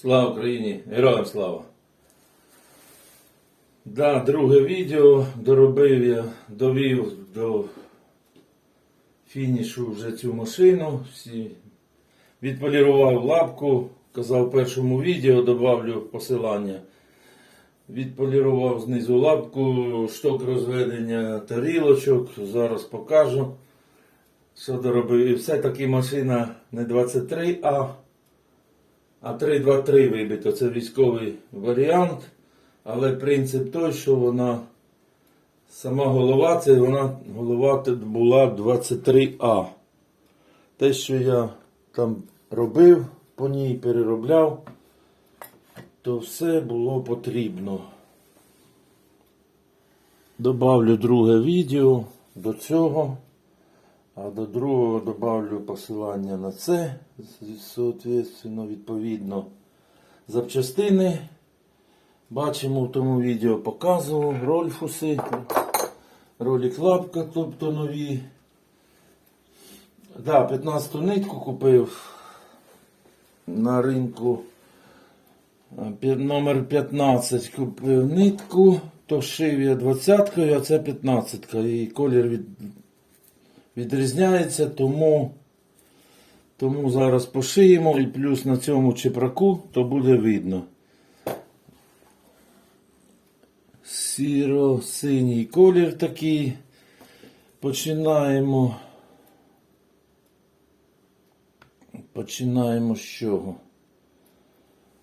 Слава Україні! Героям слава! Да, друге відео доробив я, довів до фінішу вже цю машину. Всі відполірував лапку, казав в першому відео, добавлю посилання. Відполірував знизу лапку, шток розведення тарілочок. Зараз покажу, що доробив. І все-таки машина не 23А, а 323 вибито. Це військовий варіант. Але принцип той, що вона сама голова, це вона голова була 23А. Те, що я там робив, по ній переробляв, то все було потрібно. Добавлю друге відео до цього, а до другого добавлю посилання на це, соответственно, відповідно, запчастини. Бачимо в тому відео показував рольфуси, ролик лапка, тобто нові. Да, 15 нитку купив на ринку. Номер 15 купив нитку, то шив я 20 а це 15 І колір від, відрізняється, тому, тому зараз пошиємо і плюс на цьому чепраку, то буде видно. Сіро-синій колір такий. Починаємо. Починаємо з чого?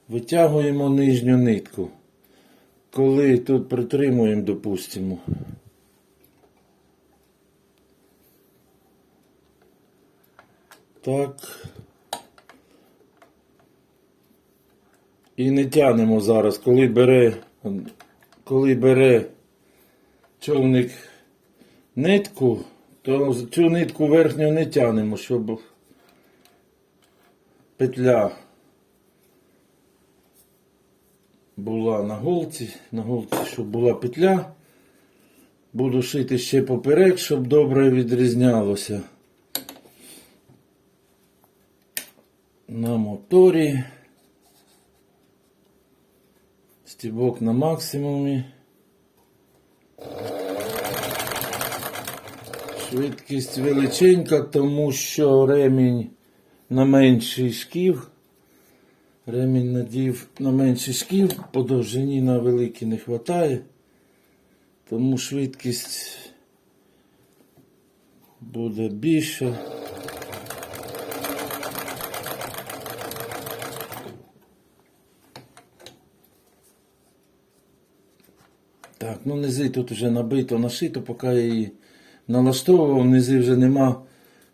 Витягуємо нижню нитку. Коли тут притримуємо, допустимо. Так. І не тянемо зараз, коли бере, коли бере човник нитку, то цю нитку верхню не тянемо, щоб петля була на голці, на голці, щоб була петля. Буду шити ще поперек, щоб добре відрізнялося. На моторі. Стібок на максимумі. Швидкість величенька, тому що ремінь на менший шків. Ремінь надів на менший шків, по довжині на великий не вистачає. Тому швидкість буде більша. Ну низи тут вже набито, нашито, поки я її налаштовував, низи вже нема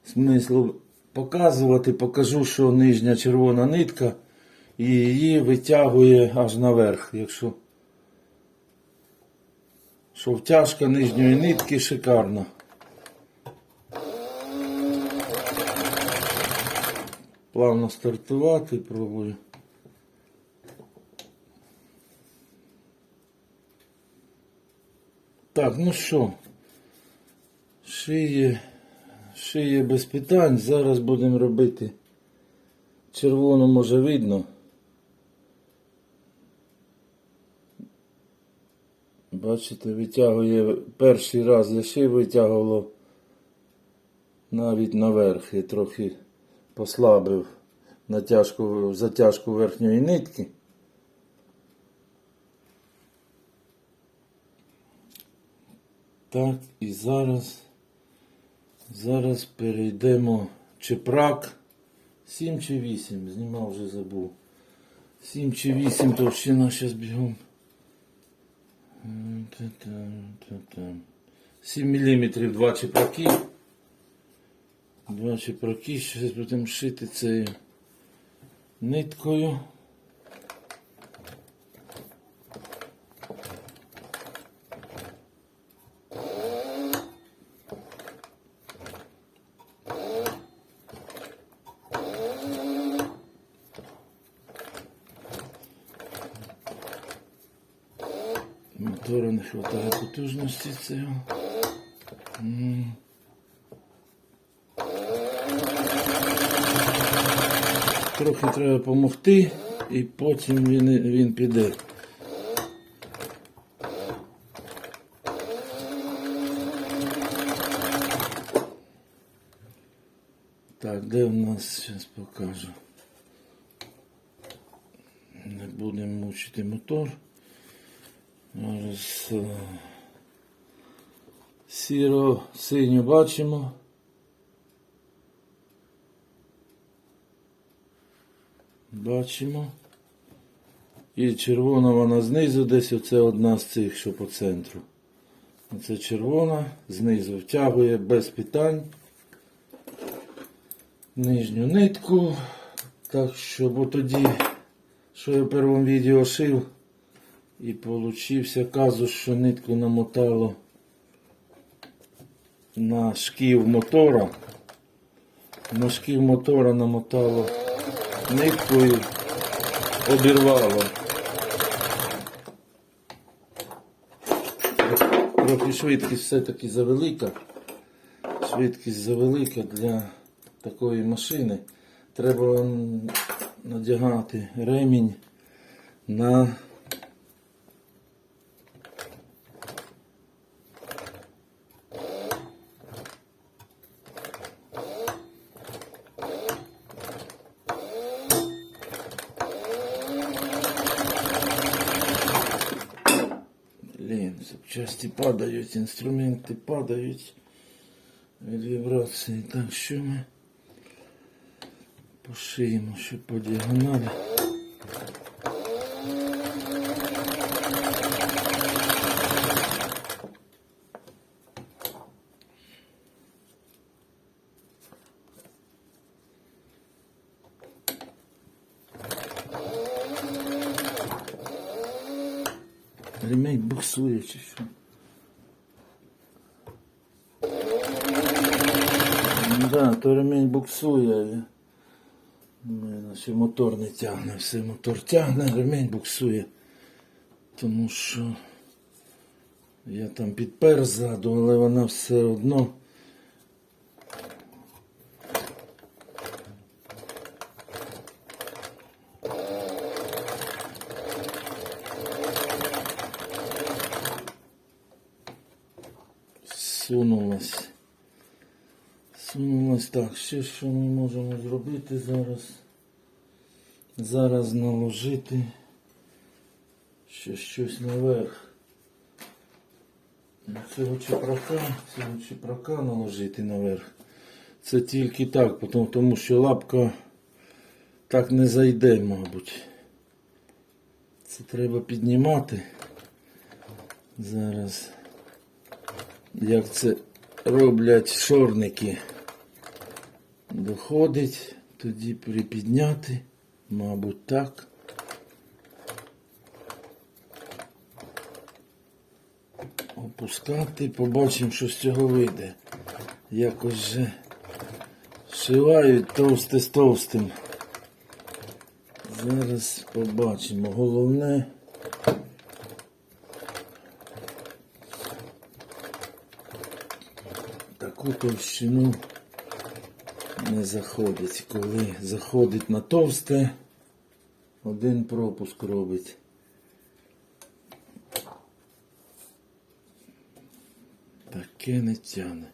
смислу показувати. Покажу, що нижня червона нитка і її витягує аж наверх. Якщо що втяжка нижньої нитки шикарна. Плавно стартувати пробую. Так, ну що, шиє, шиє без питань. Зараз будемо робити. Червоно може видно. Бачите, витягує перший раз я шив витягувало навіть наверх. Я трохи послабив натяжку, затяжку верхньої нитки. Так, і зараз, зараз перейдемо чепрак 7 чи 8, знімав вже забув. 7 чи 8 товщина зараз бігом. М, та-там, та-там. 7 мм два чепраки. Два чепраки, зараз будемо шити цією ниткою. Мотора не вистачає потужності цього. Трохи треба допомогти і потім він, він піде. Так, де в нас зараз покажу. Не будемо мучити мотор. Зараз е, сіро синю бачимо. Бачимо. І червона вона знизу десь оце одна з цих, що по центру. Оце червона, знизу втягує без питань. Нижню нитку. Так що, бо тоді, що я в першому відео шив, і получився казус, що нитку намотало на шків мотора. На шків мотора намотало ниткою обірвало. Трохи швидкість все-таки завелика. Швидкість завелика для такої машини. Треба надягати ремінь на запчасті падають, інструменти падають від вібрації. Так що ми пошиємо, що по діагоналі. Ремень буксує чи що. Да, то ремень буксує. Ще мотор не тягне. Все мотор тягне, ремень буксує. Тому що я там підпер ззаду, але вона все одно. Сунулась. Так. Ще що ми можемо зробити зараз? Зараз наложити ще щось наверх. Цього чепрака, цього чепрака наложити наверх. Це тільки так, тому що лапка так не зайде, мабуть. Це треба піднімати. Зараз як це роблять шорники. Доходить, тоді припідняти, мабуть, так. Опускати, побачимо, що з цього вийде. Якось же шивають товсте з товстим. Зараз побачимо. Головне. таку товщину не заходить. Коли заходить на товсте, один пропуск робить. Таке не тяне.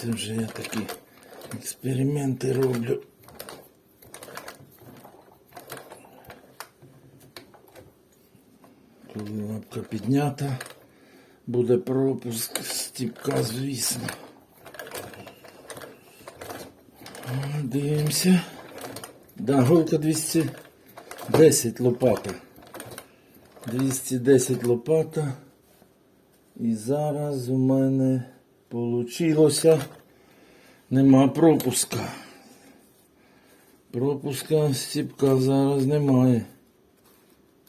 Це вже я такі експерименти роблю. Коли лапка піднята, буде пропуск стіпка, звісно. Дивимося. Да, голка 210 лопата. 210 лопата. І зараз у мене Получилося. Нема пропуска. Пропуска стіпка зараз немає.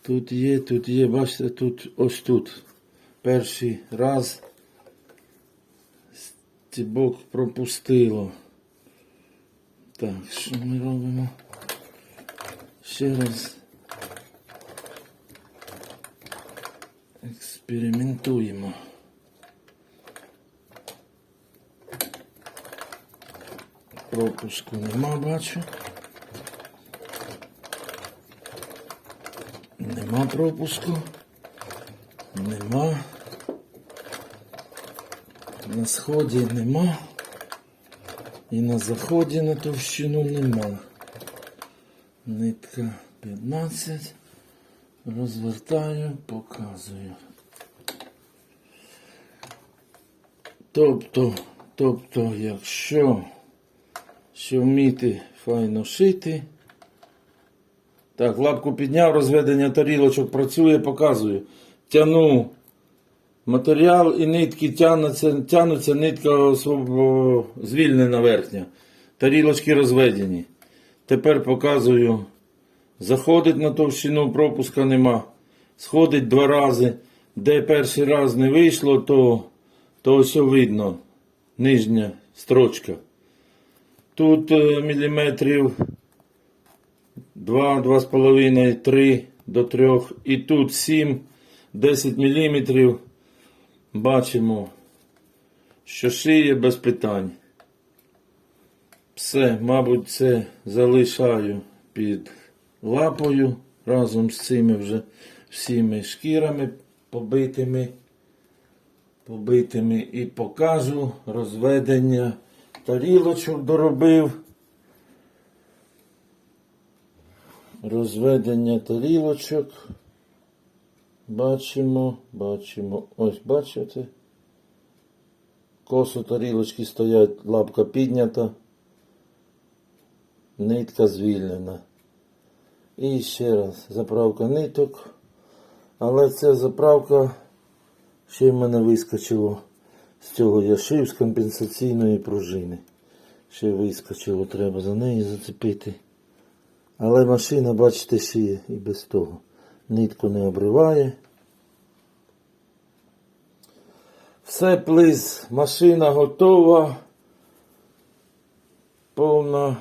Тут є, тут є, бачите, тут ось тут. Перший раз стібок пропустило. Так, що ми робимо? ще раз експериментуємо. Пропуску нема, бачу. Нема пропуску. Нема. На сході нема. І на заході на товщину нема. Нитка 15. Розвертаю, показую. Тобто, тобто, якщо що вміти файно шити. Так, лапку підняв, розведення тарілочок працює, показую. Тяну матеріал і нитки тянуться, тянуться нитка звільнена верхня. Тарілочки розведені. Тепер показую. Заходить на товщину, пропуска нема. Сходить два рази. Де перший раз не вийшло, то, то ось видно. Нижня строчка. Тут е, міліметрів 2, 2,5, 3 до 3. І тут 7, 10 міліметрів. Бачимо, що шиє без питань. Все, мабуть, це залишаю під лапою разом з цими вже всіми шкірами побитими, побитими і покажу розведення тарілочок доробив. Розведення тарілочок. Бачимо, бачимо. Ось бачите. Косо тарілочки стоять, лапка піднята, нитка звільнена. І ще раз заправка ниток. Але ця заправка ще в мене вискочило. З цього я шив з компенсаційної пружини. Ще вискочило, треба за неї зацепити. Але машина, бачите, шиє і без того. Нитку не обриває. Все плиз, машина готова. Повна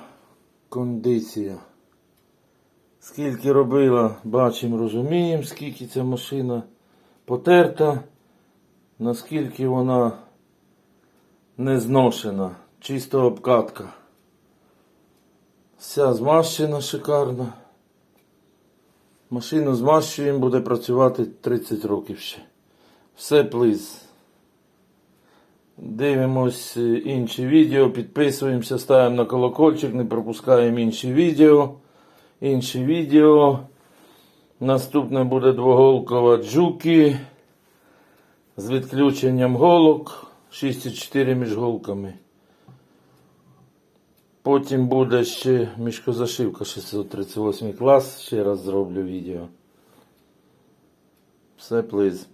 кондиція. Скільки робила, бачимо, розуміємо, скільки ця машина потерта, наскільки вона не зношена, чисто обкатка. Вся змащена шикарно. Машину змащуємо, буде працювати 30 років ще. Все плиз. Дивимось е, інші відео, підписуємося, ставимо на колокольчик, не пропускаємо інші відео. Інші відео. Наступне буде двоголкова джуки з відключенням голок 6,4 між голками. Потім буде ще мішкозашивка 638 клас. Ще раз зроблю відео. Все плиз.